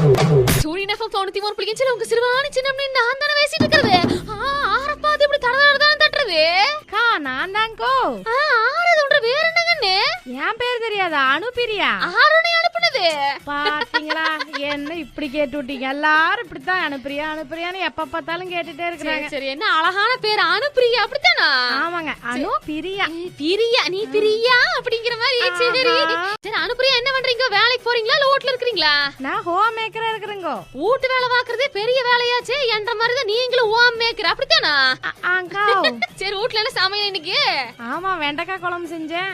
சூரியன் எஃப்எம் தொண்ணூத்தி மூணு பிடிக்கும் உங்க சிறுவாணி சின்ன நான் தானே பேசிட்டு இருக்கிறது ஆரப்பாது இப்படி தடதான் தட்டுறது? அக்கா நான் ஆ, ஆறது ஒன்று வேற என்னங்கன்னு? என் பேர் தெரியாதா? அனுப்பிரியா ஆரோனை அனுப்புனது. பாத்தீங்களா? என்ன இப்படி கேட்டு விட்டீங்க? எல்லாரும் இப்படித்தான் அனுப்புறியா அனுப்புறியான்னு எப்ப பார்த்தாலும் கேட்டுட்டே இருக்கிறாங்க. சரி. என்ன அழகான பேர் அனுப்பிரியா? அப்படித்தானா? ஆமாங்க. அனு பிரியா. பிரியா நீ பிரியா அப்படிங்கிற மாதிரி சரி. சரி அனுப்பிரியா என்ன பண்றீங்க? வேலைக்கு போறீங்களா இல்ல வீட்ல இருக்கிறீங்களா? நான் ஹோம் மேக்கரா இருக்கிறேங்கோ. வீட்டு வேலை பாக்குறதே பெரிய வேலையாச்சே. என்ற மாதிரி தான் நீங்களும் ஓம் மேக்கர் அப்படித்தானா? ஆங்க்கா சரி வீட்ல என்ன சமையல் இன்னைக்கு? ஆமா வெண்டைக்காய் குழம்பு செஞ்சேன்.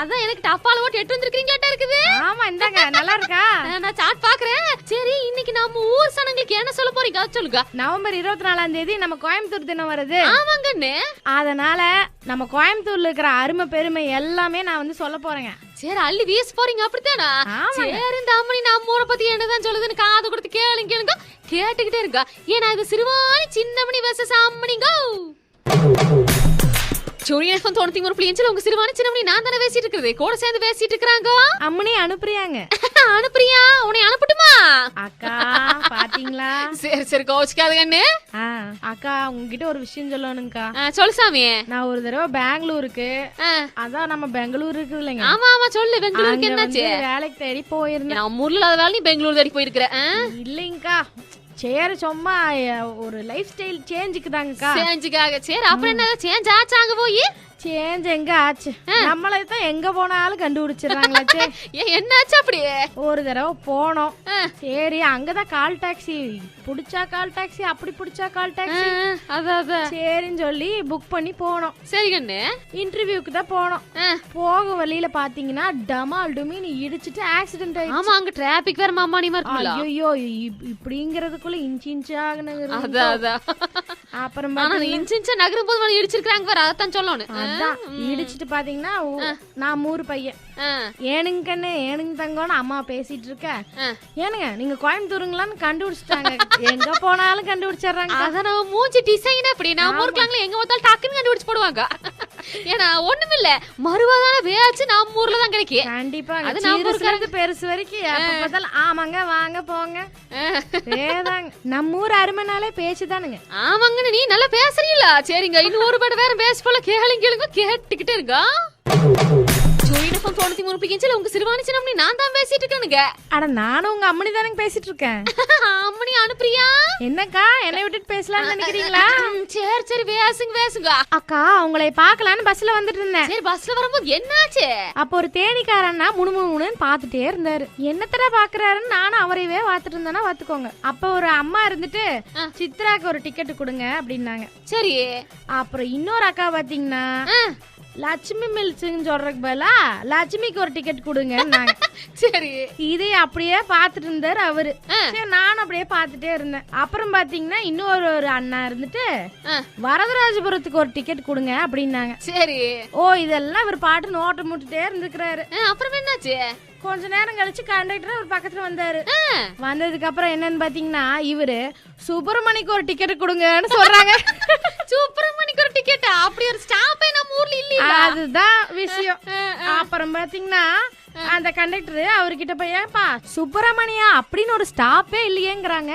அதான் எனக்கு டப்பால ஓட்டு எட்டு வந்திருக்கீங்களாட்டா இருக்குது. ஆமா இந்தாங்க நல்லா இருக்கா? நான் சாட் நம்ம ஊர் சனங்களுக்கு என்ன சொல்ல போறீங்க? சொல்லுங்க. நவம்பர் இருபத்தி நாலாம் தேதி நம்ம கோயம்புத்தூர் தினம் வருது. ஆமாங்கண்ணே. அதனால நம்ம கோயம்புத்தூர்ல இருக்கிற அருமை பெருமை எல்லாமே நான் வந்து சொல்ல போறேங்க. சரி அள்ளி வீச போறீங்க அப்படித்தானா. சரி இந்த அம்மனி நம்ம ஊரை பத்தி என்னதான் சொல்லுதுன்னு காது கொடுத்து கேளுங்க கேளுங்க. கேட்டுக்கிட்டே இருக்கா ஏன்னா இது சிறுவாணி சின்னமணி வசஸ் அம்மனிங்க. சூரியன் எஃப்எம் தொண்ணூத்தி மூணு புள்ளி உங்க சிறுவாணி சின்னமணி நான் தானே பேசிட்டு இருக்கிறது கூட சேர்ந்து பேசிட்டு இருக்கிறாங்க அம்மனி அனுப்புறியாங்க. அனுப்புறியா? உன்னை அனுப்பட்டுமா? அக்கா பாத்தீங்களா? சரி சரி கோச்சுக்காது கண்ணு. அக்கா உங்ககிட்ட ஒரு விஷயம் சொல்லணுங்கக்கா ஆ, சொல்லு சாமி. நான் ஒரு தடவை பெங்களூருக்கு. அதான் நம்ம பெங்களூர் இல்லைங்க. ஆமா ஆமா சொல்லு பெங்களூருக்கு என்னாச்சு? வேலைக்கு தேடி போயிருந்தேன். நம்ம ஊர்ல வேலை நீ பெங்களூர் தேடி போயிருக்கிற? இல்லைங்கக்கா சரி சும்மா ஒரு லைஃப் ஸ்டைல் சேஞ்சுக்கு தாங்கக்கா. சேஞ்சுக்காக சரி அப்புறம் என்ன சேஞ்ச் ஆச்சாங்க போய்? சேஞ்ச் எங்க ஆச்சு? நம்மளை தான் எங்க போனாலும் கண்டுபிடிச்சிடுறாங்களாச்சே ஏன் என்னாச்சு அப்படி ஒரு தடவை போனோம். சரி அங்கதான் கால் டாக்ஸி. புடிச்சா கால் டாக்ஸி அப்படி புடிச்சா கால் டாக்ஸி. அதான் சரின்னு சொல்லி புக் பண்ணி போனோம். சரி கண்ணு. இன்டர்வியூக்கு தான் போனோம். போக வழியில பாத்தீங்கன்னா டமால் டுமின்னு இடிச்சிட்டு ஆக்சிடென்ட் ஆயிடுச்சு. ஆமா அங்க டிராபிக் வேற மாமானியமா இருக்குல்ல ஐயோ இப்படிங்கறதுக்குள்ள இன்ச்சு இன்ச்சாக அதான் அதான் அப்புறம் இன்ச்சு இன்ச்சா நகரும் போது இடிச்சிருக்காங்க வேற அதான் சொல்லணும். அதான் இடிச்சிட்டு பாத்தீங்கன்னா நான் மூறு பையன். ஏனுங்க கண்ணு ஏனுங்க தங்கம்னு அம்மா பேசிட்டு இருக்க. ஏனுங்க நீங்க கோயம்புத்தூருங்களான்னு கண்டுபிடிச்சிட்டாங்க. எங்க போனாலும் கண்டுபிடிச்சிடுறாங்க. அதான் நம்ம மூஞ்சி டிசைன் அப்படி. நம்ம ஊருக்குலாங்களே எங்க பார்த்தாலும் டக்குன்னு கண்டுபிடிச்சு போடுவாங்க. ஏன்னா ஒண்ணுமில்ல. மறுவாதான வேச்சு நம்ம ஊர்ல தான் கிடைக்கும் கண்டிப்பா அது நம்ம பெருசு வரைக்கும். பார்த்தாலும் ஆமாங்க வாங்க போங்க. ஏதாங்க நம்ம ஊர் அருமைனாலே பேச்சுதானுங்க ஆமாங்க நீ நல்லா பேசுறீங்களா? சரிங்க இன்னும் ஒரு படம் வேற பேச போல. கேளுங்க கேளுங்க கேட்டுக்கிட்டே இருக்கா? சூரியனப்பம் தொண்ணூத்தி மூணு பிடிக்கல உங்க சிறுவாணி சின்ன நான் தான் பேசிட்டு இருக்கேனுங்க. அட நானும் உங்க அம்மனி தானங்க பேசிட்டு இருக்கேன். அம்மனி அனுப்புறியா என்னக்கா? என்னை விட்டுட்டு பேசலாம்னு நினைக்கிறீங்களா? சரி சரி பேசுங்க பேசுங்க அக்கா உங்களை பார்க்கலான்னு பஸ்ல வந்துட்டு இருந்தேன். சரி பஸ்ல வரும்போது என்னாச்சு? அப்போ ஒரு தேனிக்காரன்னா முணுமுணுன்னு பார்த்துட்டே இருந்தாரு. என்னத்தடா பாக்குறாருன்னு நானும் அவரையவே பார்த்துட்டு இருந்தேன்னா பாத்துக்கோங்க அப்ப ஒரு அம்மா இருந்துட்டு. சித்ராக்கு ஒரு டிக்கெட் கொடுங்க அப்படின்னாங்க. சரி. அப்புறம் இன்னொரு அக்கா பாத்தீங்கன்னா லட்சுமி மில்ஸ்ன்னு சொல்றதுக்கு பதிலா லட்சுமிக்கு ஒரு டிக்கெட் கொடுங்கன்னாங்க சரி. இதே அப்படியே பார்த்துட்டு இருந்தாரு அவரு. சரி நானும் அப்படியே பார்த்துட்டே இருந்தேன். அப்புறம் பாத்தீங்கன்னா இன்னொரு ஒரு அண்ணா இருந்துட்டு வரதராஜபுரத்துக்கு ஒரு டிக்கெட் கொடுங்க அப்படின்னாங்க. சரி. ஓ இதெல்லாம் இவர் பாட்டு நோட்டை முட்டுட்டே இருந்துக்கிறாரு அப்புறம் என்னாச்சு? கொஞ்ச நேரம் கழிச்சு கண்டக்டர் ஒரு பக்கத்துல வந்தாரு. வந்ததுக்கு அப்புறம் என்னன்னு பாத்தீங்கன்னா இவரு சுப்பிரமணிக்கு ஒரு டிக்கெட் கொடுங்கன்னு சொல்றாங்க. சுப்பிரமணிக்கு ஒரு டிக்கெட் அப்படி ஒரு நம்ம ஊர்ல அதுதான் விஷயம். அப்புறம் பாத்தீங்கன்னா அந்த கண்டக்டர் அவர்கிட்ட போய் ஏப்பா சுப்பிரமணியா அப்படின்னு ஒரு ஸ்டாப்பே இல்லையேங்கிறாங்க.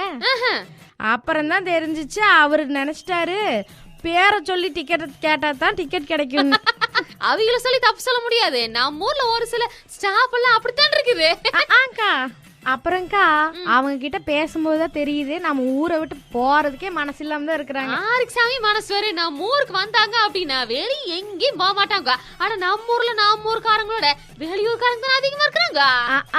அப்புறம் தான் தெரிஞ்சிச்சு அவரு நினைச்சிட்டாரு பேரை சொல்லி டிக்கெட் கேட்டா தான் டிக்கெட் கிடைக்கும் அவங்கள சொல்லி தப்பு சொல்ல முடியாது. நம்ம ஊர்ல ஒரு சில ஸ்டாப் எல்லாம் அப்படித்தான் இருக்குது. அப்புறம்க்கா அவங்க கிட்ட பேசும்போது தான் தெரியுது. நம்ம ஊரை விட்டு போறதுக்கே மனசு இல்லாம தான் இருக்கிறாங்க. யாருக்கு சாமி மனசு வரும் நம்ம ஊருக்கு வந்தாங்க அப்படின்னா வெளிய எங்கேயும் போக மாட்டாங்க. ஆனா நம்ம ஊர்ல நம்ம ஊர்க்காரங்களோட வெளியூர்காரங்க தான் அதிகமா இருக்கிறாங்க.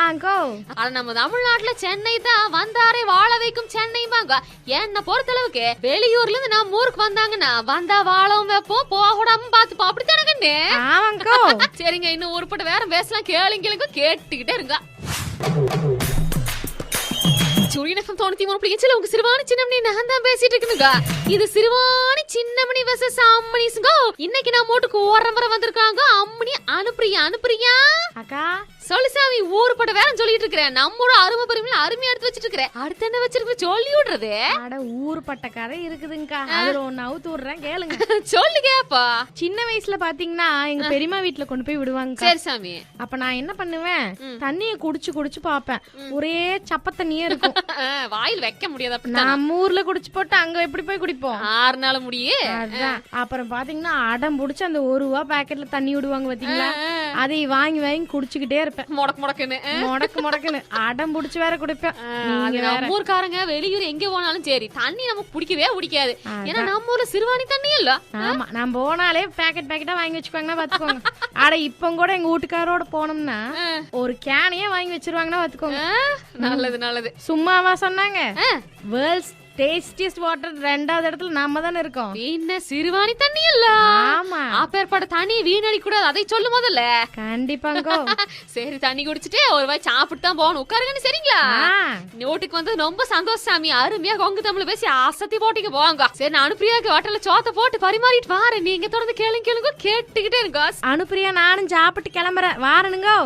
ஆங்கோ ஆனா நம்ம தமிழ்நாட்டுல சென்னை தான் வந்தாரே வாழ வைக்கும் சென்னைம்பாங்க. என்ன பொறுத்தளவுக்கு வெளியூர்ல இருந்து நம்ம ஊருக்கு வந்தாங்கன்னா வந்தா வாழவும் வைப்போம் போக விடாம பாத்துப்போம் அப்படித்தானே கண்ணு? ஆமாங்கோ. சரிங்க இன்னும் ஒருபட்ட வேற பேசலாம். கேளுங்க கேளுங்க கேட்டுக்கிட்டே இருங்க. சூரியனகம் தொண்ணூத்தி மூணு பிடிக்கல உங்க சிறுவாணி சின்னமணி நான் தான் பேசிட்டு இருக்குங்க இது சிறுவாணி சின்னமணி வசஸ் அம்மணிஸ்ங்க இன்னைக்கு நான் மோட்டுக்கு ஓரம் வர வந்திருக்காங்க. அம்மணி அனுப்புறியா அனுப்புறியா அக்கா. சொல்லு சாமி ஊருப்பட்ட வேற சொல்லிட்டு இருக்கிறேன் நம்மளோட அருமை பெருமையில அருமையா எடுத்து வச்சிட்டு இருக்கிறேன் அடுத்து என்ன வச்சிருக்க சொல்லி விடுறது. அட ஊருப்பட்ட கதை இருக்குதுங்கக்கா. அதுல ஒன்னு அவுத்து விடுறேன் கேளுங்க. சொல்லு கேப்பா. சின்ன வயசுல பாத்தீங்கன்னா எங்க பெரியம்மா வீட்ல கொண்டு போய் விடுவாங்க சரி சாமி. அப்ப நான் என்ன பண்ணுவேன். தண்ணிய குடிச்சு குடிச்சு பாப்பேன். ஒரே சப்ப தண்ணியே இருக்கும். வாயில் வைக்க முடியாது நம்ம ஊர்ல குடிச்சு போட்டு அங்க எப்படி போய் குடிப்போம்? ஆறு நாள் முடியே அப்புறம் பாத்தீங்கன்னா அடம் புடிச்சு அந்த ஒரு ரூபா பாக்கெட்ல தண்ணி விடுவாங்க பாத்தீங்களா? அதை வாங்கி வாங்கி குடிச்சுக்கிட்டே இருப்பேன். முடக்கு முடக்குன்னு. முடக்கு முடக்குன்னு. அடம் புடிச்சு வேற குடிப்பேன். அது நம்ம ஊர்க்காரங்க வெளியூர் எங்க போனாலும் சரி தண்ணி நமக்கு பிடிக்கவே பிடிக்காது. ஏன்னா நம்ம ஊர்ல சிறுவாணி தண்ணி இல்ல. ஆமா நான் போனாலே பாக்கெட் பாக்கெட்டா வாங்கி வச்சுக்குவாங்கன்னா பாத்துக்கோங்க. அட இப்ப கூட எங்க வீட்டுக்காரோட போனோம்னா ஒரு கேனையே வாங்கி வச்சிருவாங்கன்னா பாத்துக்கோங்க. நல்லது நல்லது. சும்மாவா சொன்னாங்க. வேர்ல்ட்ஸ் டேஸ்டியஸ்ட் வாட்டர் ரெண்டாவது இடத்துல நாம தானே இருக்கோம். என்ன சிறுவாணி தண்ணி இல்ல. ஆமா. அப்பேற்பட்ட தண்ணி வீணடிக்க கூடாது. அதை சொல்லு முதல்ல. கண்டிப்பாங்கோ சரி தண்ணி குடிச்சிட்டு ஒரு வாய் சாப்பிட்டு தான் போகணும். உட்காருங்கன்னு சரிங்களா? நோட்டுக்கு வந்து ரொம்ப சந்தோஷம் சாமி. அருமையா கொங்கு தமிழ் பேசி அசத்தி போட்டிக்கு போவாங்க. சரி நான் அனுப்பிரியாக்கு ஹோட்டல்ல சோத்த போட்டு பரிமாறிட்டு வாரேன். நீங்க தொடர்ந்து கேளுங்க கேளுங்க. கேட்டுக்கிட்டே இருங்க. அனுப்பிரியா நானும் சாப்பிட்டு கிளம்புறேன். வாரணுங்கோ.